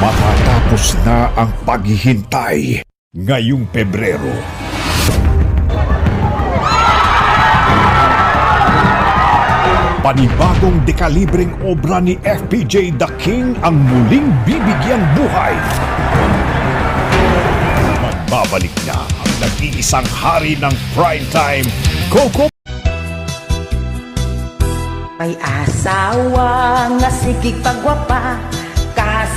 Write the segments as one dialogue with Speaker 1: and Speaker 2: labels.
Speaker 1: Matatapos na ang paghihintay ngayong Pebrero. Panibagong dekalibreng obra ni FPJ The King ang muling bibigyang buhay. Magbabalik na ang nag-iisang hari ng primetime, Coco
Speaker 2: May asawa nga sigig pagwapa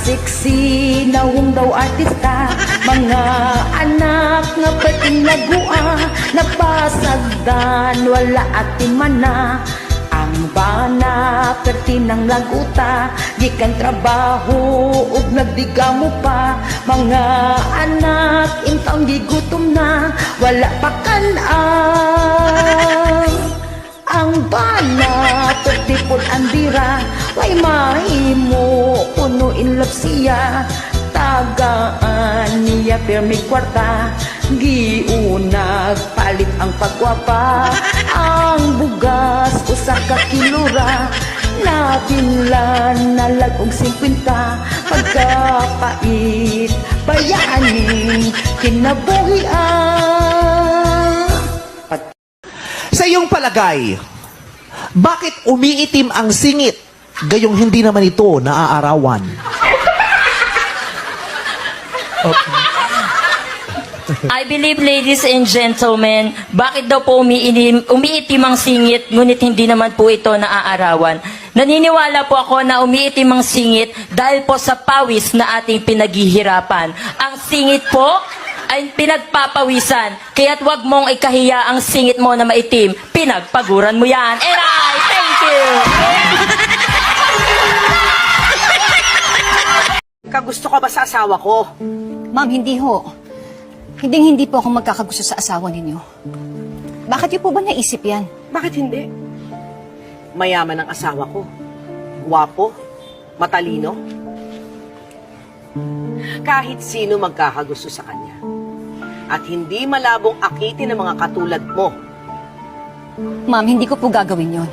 Speaker 2: Kasiksi na daw artista. Mga anak nga pating lagua Napasagdan wala at timana Ang bana perti ng laguta. Gikan trabaho ug nagdiga mo pa. Mga anak intang gigutom na. Wala pa kanang pertipon ang bira Way mahimo, puno in love siya. Tagaan niya permi kwarta. Giunag, palit ang pagwapa. Ang bugas, usa ka kilura Natinlan na lagong 50 Pagkapait, bayaaning kinabuhian.
Speaker 3: Sa iyong palagay, bakit umiitim ang singit gayong hindi naman ito naaarawan?
Speaker 4: I believe, ladies and gentlemen, bakit daw po umiinim, umiitim ang singit, ngunit hindi naman po ito naaarawan. Naniniwala po ako na umiitim ang singit dahil po sa pawis na ating pinaghihirapan. Ang singit po ay pinagpapawisan. Kaya't wag mong ikahiya ang singit mo na maitim. Pinagpaguran mo yan. And I thank you!
Speaker 5: Kagusto ka ba sa asawa ko?
Speaker 6: Ma'am, hindi ho. Hindi hindi po ako magkakagusto sa asawa ninyo. Bakit niyo po ba naisip yan?
Speaker 5: Bakit hindi? Mayaman ang asawa ko. Guwapo. Matalino. Kahit sino magkakagusto sa kanya. At hindi malabong akitin ng mga katulad mo.
Speaker 6: Ma'am, hindi ko po gagawin yon.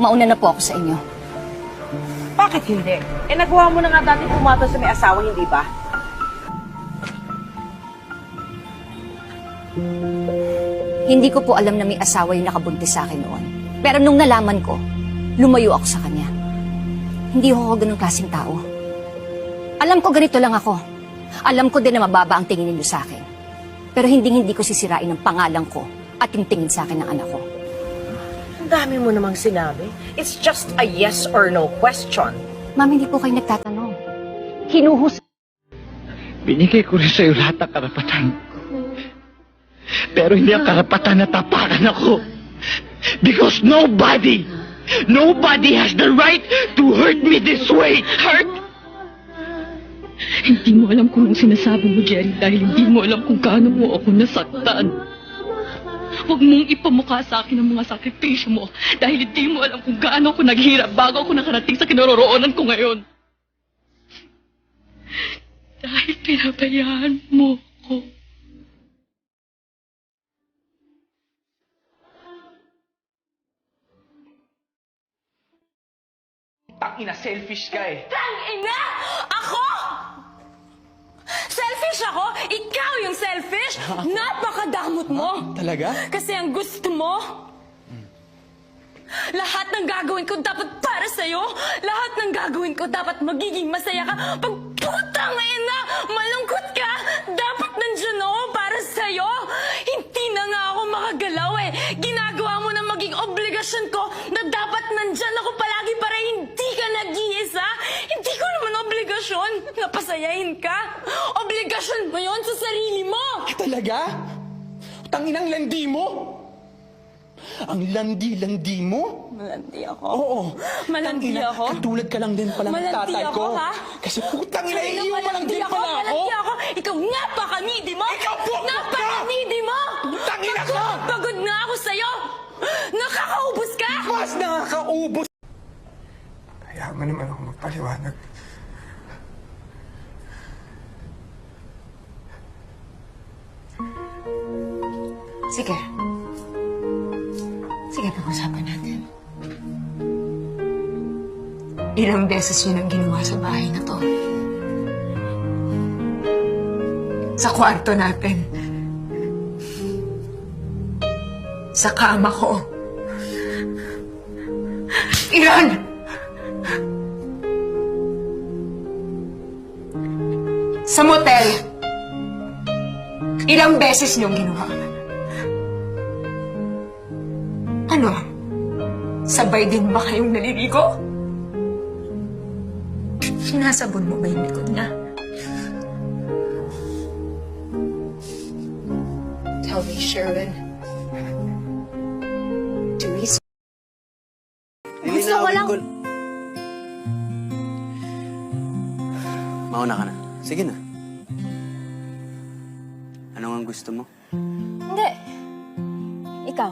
Speaker 6: Mauna na po ako sa inyo.
Speaker 5: Bakit hindi? Eh nagawa mo na nga dati pumato sa may asawa, hindi ba?
Speaker 6: Hindi ko po alam na may asawa yung nakabuntis sa akin noon. Pero nung nalaman ko, lumayo ako sa kanya. Hindi ako ganun klaseng tao. Alam ko ganito lang ako. Alam ko din na mababa ang tingin ninyo sa akin. Pero hindi hindi ko sisirain ang pangalan ko at yung tingin sa akin ng anak ko.
Speaker 5: Ang dami mo namang sinabi. It's just a yes or no question.
Speaker 6: Ma'am, hindi po kayo nagtatanong. Hinuhus
Speaker 7: Binigay ko rin sa'yo lahat ng karapatan ko. Pero hindi ang karapatan na tapakan ako. Because nobody, nobody has the right to hurt me this way. Hurt?
Speaker 8: Hindi mo alam kung anong sinasabi mo, Jerry, dahil hindi mo alam kung gaano mo ako nasaktan. Huwag mong ipamukha sa akin ang mga sakripisyo mo dahil hindi mo alam kung gaano ako naghirap bago ako nakarating sa kinaroroonan ko ngayon. Dahil pinabayaan mo ko.
Speaker 7: Tangina, selfish ka eh.
Speaker 4: Ina! Ako? Selfish ako? Ikaw yung selfish? Napakadamot mo!
Speaker 7: Talaga?
Speaker 4: Kasi ang gusto mo, lahat ng gagawin ko dapat para sa'yo. Lahat ng gagawin ko dapat magiging masaya ka. Pag na pasayahin ka. Obligasyon mo yon sa sarili mo.
Speaker 9: Talaga? Tanginang landi mo? Ang landi-landi mo?
Speaker 4: Malandi ako.
Speaker 9: Oo.
Speaker 4: Malandi
Speaker 9: Tangina,
Speaker 4: ako?
Speaker 9: Katulad ka lang din pala ng
Speaker 4: Malandi
Speaker 9: tatay
Speaker 4: ako,
Speaker 9: ko.
Speaker 4: ha?
Speaker 9: Kasi putang ina,
Speaker 4: Kaya
Speaker 9: iyo lang din
Speaker 4: ako,
Speaker 9: pala ako.
Speaker 4: malandi ako. Ikaw napaka-needy mo.
Speaker 9: Ikaw po,
Speaker 4: Napaka-needy mo.
Speaker 9: Putang ina ka!
Speaker 4: Pagod, pagod na ako sa'yo. Nakakaubos ka.
Speaker 9: Mas nakakaubos!
Speaker 10: Kaya mo naman ako magpaliwanag.
Speaker 11: Sige. Sige, pag-usapan natin. Ilang beses yun ang ginawa sa bahay na to. Sa kwarto natin. Sa kama ko. Iran! Sa motel. Ilang beses niyong ginawa. Ano? Sabay din ba kayong naliligo? Sinasabon mo ba yung likod niya? Tell me, Sherwin. Teresa?
Speaker 12: Gusto ko lang...
Speaker 13: Mauna ka na. Sige na. Ang gusto mo?
Speaker 12: Hindi. Ikaw.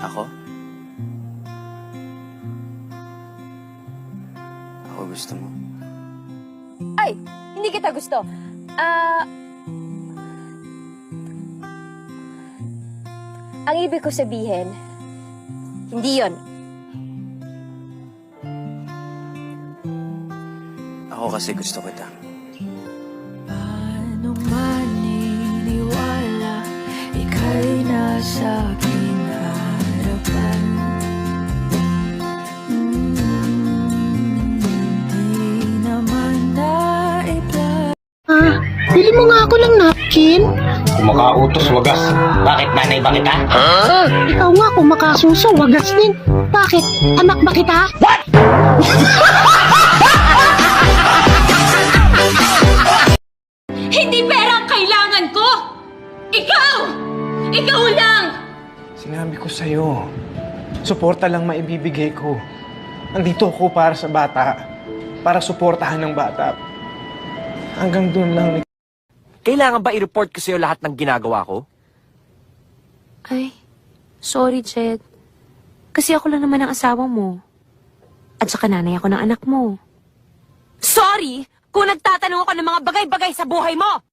Speaker 13: Ako? Ako gusto mo.
Speaker 12: Ay, hindi kita gusto. Ah... ang ibig ko sabihin, hindi yon.
Speaker 13: Ako kasi gusto kita.
Speaker 14: Nasa aking harapan Hindi naman naiplan
Speaker 15: Bili mo nga ako ng napkin.
Speaker 16: Kumakautos wagas. Bakit nanay ba kita?
Speaker 15: Ikaw nga kung makasuso, wagas din. Bakit? Anak ba kita?
Speaker 14: Hindi pera ang kailangan ko! Ikaw! Ikaw lang!
Speaker 10: Sinabi ko sa'yo, suporta lang maibibigay ko. Andito ako para sa bata. Para suportahan ng bata. Hanggang doon lang.
Speaker 17: Kailangan ba i-report ko sa'yo lahat ng ginagawa ko?
Speaker 11: Ay, sorry, Jed. Kasi ako lang naman ang asawa mo. At saka nanay ako ng anak mo.
Speaker 14: Sorry kung nagtatanong ako ng mga bagay-bagay sa buhay mo!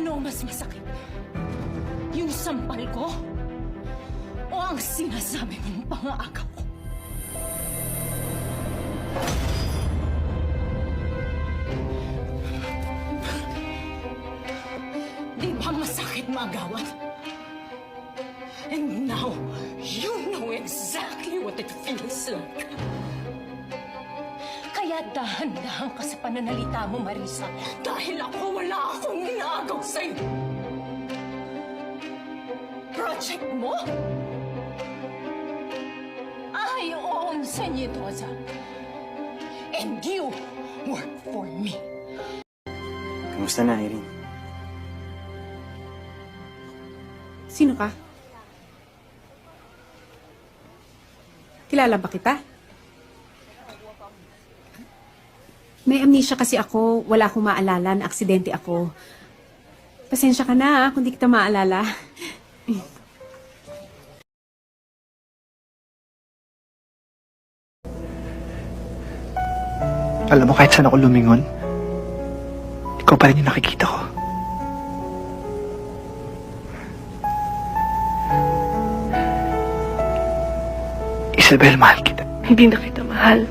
Speaker 14: Ano ang mas masakit? Yung sampal ko? O ang sinasabi mong pangaagaw ko? Di ba masakit magawan? And now, you know exactly what it feels like. Kaya dahan-dahan ka sa pananalita mo, Marisa. Dahil ako, wala sa'yo. Project mo? I own Senyedosa. And you work for me.
Speaker 13: Kamusta na, Irene?
Speaker 11: Sino ka? Kilala ba kita? May amnesia kasi ako. Wala akong maalala. Na aksidente ako. Pasensya ka na ah, kung di kita maalala.
Speaker 10: Alam mo, kahit saan ako lumingon, ikaw pa rin yung nakikita ko. Isabel, mahal kita.
Speaker 11: Hindi na kita mahal.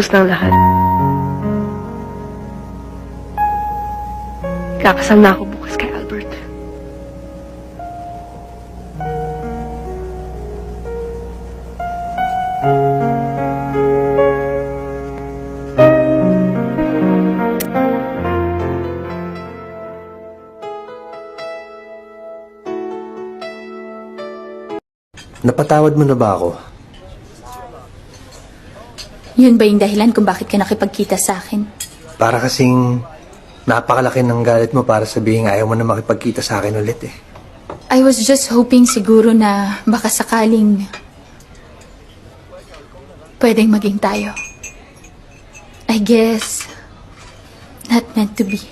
Speaker 11: Tapos ang lahat. Kakasal na ako bukas kay Albert.
Speaker 13: Napatawad mo na ba ako?
Speaker 14: Yun ba yung dahilan kung bakit ka nakipagkita sa akin?
Speaker 13: Para kasing napakalaki ng galit mo para sabihin ayaw mo na makipagkita sa akin ulit eh.
Speaker 14: I was just hoping siguro na baka sakaling pwedeng maging tayo. I guess
Speaker 18: Not meant to be.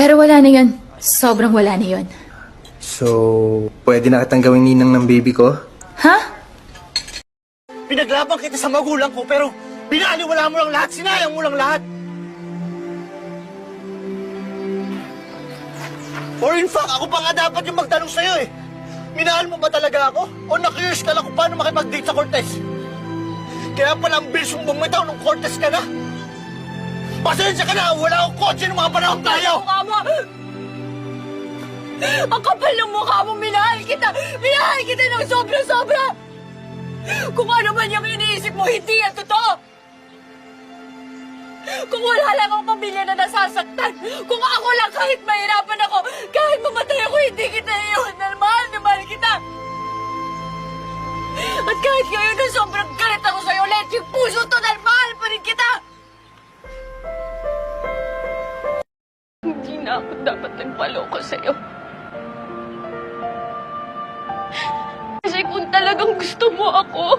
Speaker 18: Pero wala na yon. Sobrang wala na yon.
Speaker 13: So, pwede na kitang gawing ninang ng baby ko?
Speaker 18: Ha?
Speaker 7: Pinaglaban kita sa magulang ko, pero binaliwala mo lang lahat, sinayang mo lang lahat. Or in fact, ako pa nga dapat yung magtanong sa'yo eh. Minahal mo ba talaga ako? O na-curious ka lang kung paano makipag-date sa Cortez? Kaya pala ang bilis mong bumitaw nung Cortez ka na. Pasensya ka na, wala akong kotse ng mga panahon tayo.
Speaker 19: Mukha mo! Ang kapal ng mukha mo, minahal kita! Minahal kita ng sobra-sobra! Kung ano man yung iniisip mo, hindi yan totoo! Kung wala lang ang pamilya na nasasaktan, kung ako lang kahit mahirapan ako, kahit mamatay ako, hindi kita iyon mahal na mahal kita! At kahit ngayon na sobrang galit ako sa'yo, let yung puso to dahil mahal pa rin kita! Hindi na ako dapat nagpaloko sa'yo. Talagang gusto mo ako,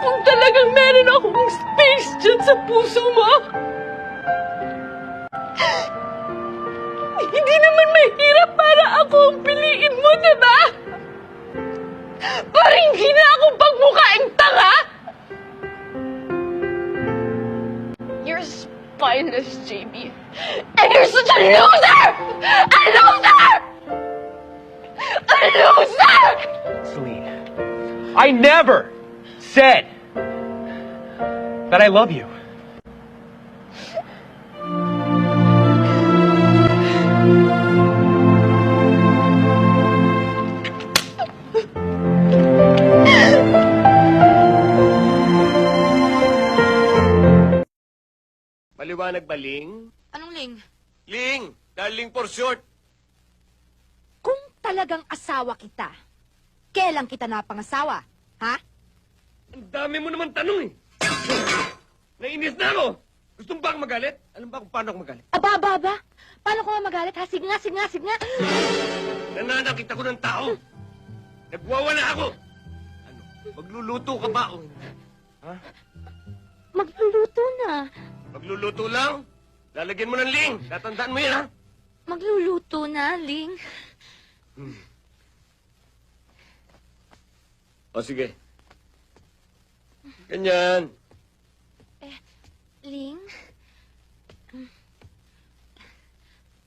Speaker 19: kung talagang meron akong space dyan sa puso mo, hindi naman mahirap para ako ang piliin mo, diba? Para hindi na ako pagmukaing tanga! You're spineless, JB. And you're such a loser! A loser!
Speaker 9: Celine, I never said that I love you. Maliwanag ba, Ling?
Speaker 20: Anong ling?
Speaker 9: Ling! Darling for short.
Speaker 20: Talagang asawa kita, kailan kita napangasawa? Ha?
Speaker 9: Ang dami mo naman tanong eh. Nainis na ako. Gusto mo ba akong magalit? Alam ba kung paano ako magalit?
Speaker 20: Aba, aba, aba. Paano ko nga magalit, ha? Sige nga, sige nga, sige nga.
Speaker 9: Nananakit ako ng tao. Nagwawala ako. Ano? Magluluto ka ba o hindi?
Speaker 20: Magluluto na.
Speaker 9: Magluluto lang? Lalagyan mo ng ling. Tatandaan mo yan, ha?
Speaker 20: Magluluto na, Ling.
Speaker 9: O, sige. Ganyan.
Speaker 20: Ling?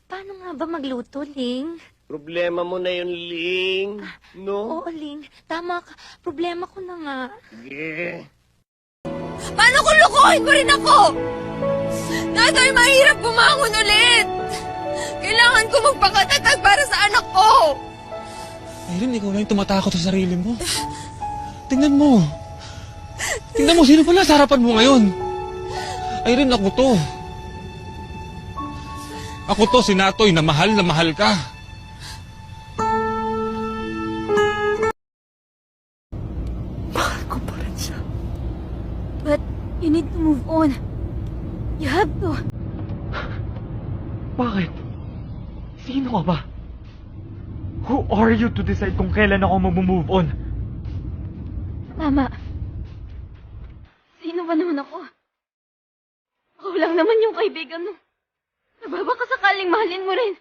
Speaker 20: Paano nga ba magluto, Ling?
Speaker 9: Problema mo na yun, Ling. No?
Speaker 20: Oo, Ling. Tama ka. Problema ko na nga.
Speaker 9: Sige.
Speaker 19: Paano kung lukuhin mo rin ako? Tatay, mahirap bumangon ulit! Kailangan ko magpakatatag para sa anak ko!
Speaker 21: Irene, ikaw lang yung tumatakot sa sarili mo. Tingnan mo. Tingnan mo, sino pala sa harapan mo ngayon? Irene, ako to. Ako to, si Natoy, na mahal na mahal ka. Are you to decide kung kailan ako mag-move on?
Speaker 18: Tama. Sino ba naman ako? Ako lang naman yung kaibigan mo. Nababaka sakaling mahalin mo rin.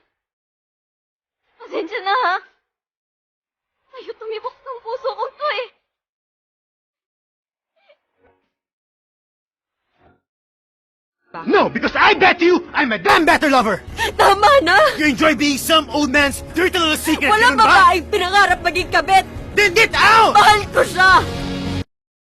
Speaker 18: Pasensya na ha. Sa'yo tumibok ng puso ko to eh.
Speaker 7: No, because I bet you I'm a damn better lover!
Speaker 19: Tama na!
Speaker 7: You enjoy being some old man's dirty little secret,
Speaker 19: Walang
Speaker 7: ganun ba?
Speaker 19: babaeng pinangarap maging kabit!
Speaker 7: Then get out! Mahal ko siya!